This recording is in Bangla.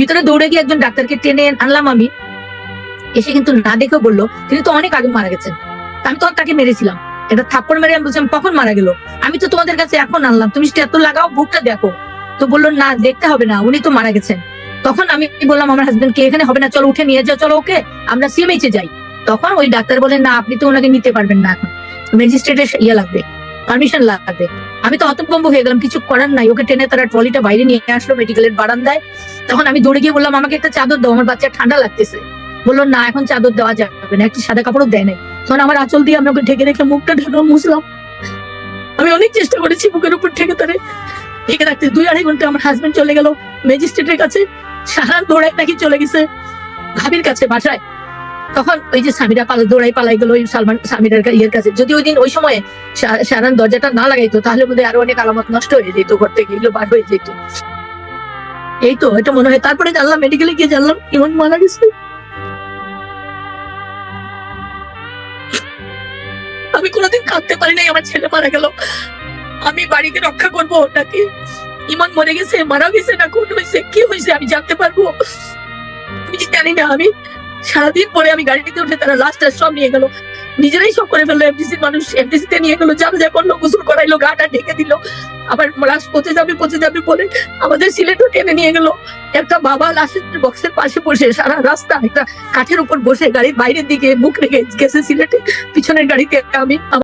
ভিতরে দৌড়ে গিয়ে একজন ডাক্তারকে টেনে আনলাম আমি। এসে কিন্তু না দেখে বলল, তিনি তো অনেক আগে মারা গেছেন। আমি তখন তাকে মেরেছিলাম। এটা থাপ্পড় মেরে আমি বলছিলাম, কখন মারা গেল? আমি তো তোমাদের কাছে এখন আনলাম। তুমি এত লাগাও বুকটা দেখো। তো বলল, না, দেখতে হবে না, উনি তো মারা গেছেন। তখন আমি বললাম, আমার হাজবেন্ড কে এখানে হবে না, চলো উঠে নিয়ে যাও, চলো ওকে, আমরা সিএমএইচে যাই। তখন ওই ডাক্তার বলেন না, আপনি তো ওনাকে নিতে পারবেন না এখন। ম্যাজিস্ট্রেটের ইয়ে লাগবে পারমিশন লাগবে। আমি তো হতভম্ব হয়ে গেলাম, কিছু করার নাই। ওকে টেনে তারা ট্রলিটা বাইরে নিয়ে আসলো মেডিকেলের বারান্দায়। তখন আমি দৌড়ে গিয়ে বললাম, আমাকে একটা চাদর দাও, আমার বাচ্চা ঠান্ডা লাগতেছে। বলল, না, এখন চাদর দেওয়া যাবে না, একটা সাদা কাপড়ও দেয় নাই। তখন আমার আঁচল দিয়ে আমি ওকে ঢেকে রেখে মুখটা ঢেকে মুছলাম। আমি অনেক চেষ্টা করেছি বুকের উপর ঢেকে তারে, ঢেকে রাখতে। দুই আড়াই ঘণ্টা আমার হাজবেন্ড চলে গেল ম্যাজিস্ট্রেটের কাছে, সারা দৌড়াই নাকি চলে গেছে ভাবির কাছে, বাসায়। তখন ওই যে স্বামীরা পালা দৌড়াই পালাই গেল ওই সালমান স্বামীর ইয়ের কাছে। যদি ওই দিন ওই সময়ে সারান দরজাটা না লাগাইতো, তাহলে বোধহয় আরও অনেক আলামত নষ্ট হয়ে যেত, ঘর থেকে এগুলো বার হয়ে যেত। এই তো, এটা মনে হয় তারপরে জানলাম মেডিকেলে গিয়ে জানলাম, ইমন মারা গেছে। আমি কোনোদিন কাঁদতে পারি নাই, আমার ছেলে মারা গেল। আমি বাড়িতে রক্ষা করব ওটাকে। ইমন মরে গেছে মারা গেছে না কোন হয়েছে, কি হয়েছে আমি জানতে পারব? আমি জানি না, আমি সারাদিন পরে আমি গাড়িতে উঠে তারা লাস্ট সব নিয়ে গেল। নিজেরাই সব করে ফেলল এফডিসি মানুষ এফডিসি তে নিয়ে গেলো যা করল গোসল করাইলো গাটা ঢেকে দিল। আবার লাশ পচে যাবে পচে যাবে বলে আমাদের সিলেটও টেনে নিয়ে গেলো। একটা বাবা লাশের বক্সের পাশে বসে সারা রাস্তা একটা কাঠের উপর বসে গাড়ির বাইরের দিকে মুখ রেখে গেছে সিলেটে। পিছনের গাড়িতে আমি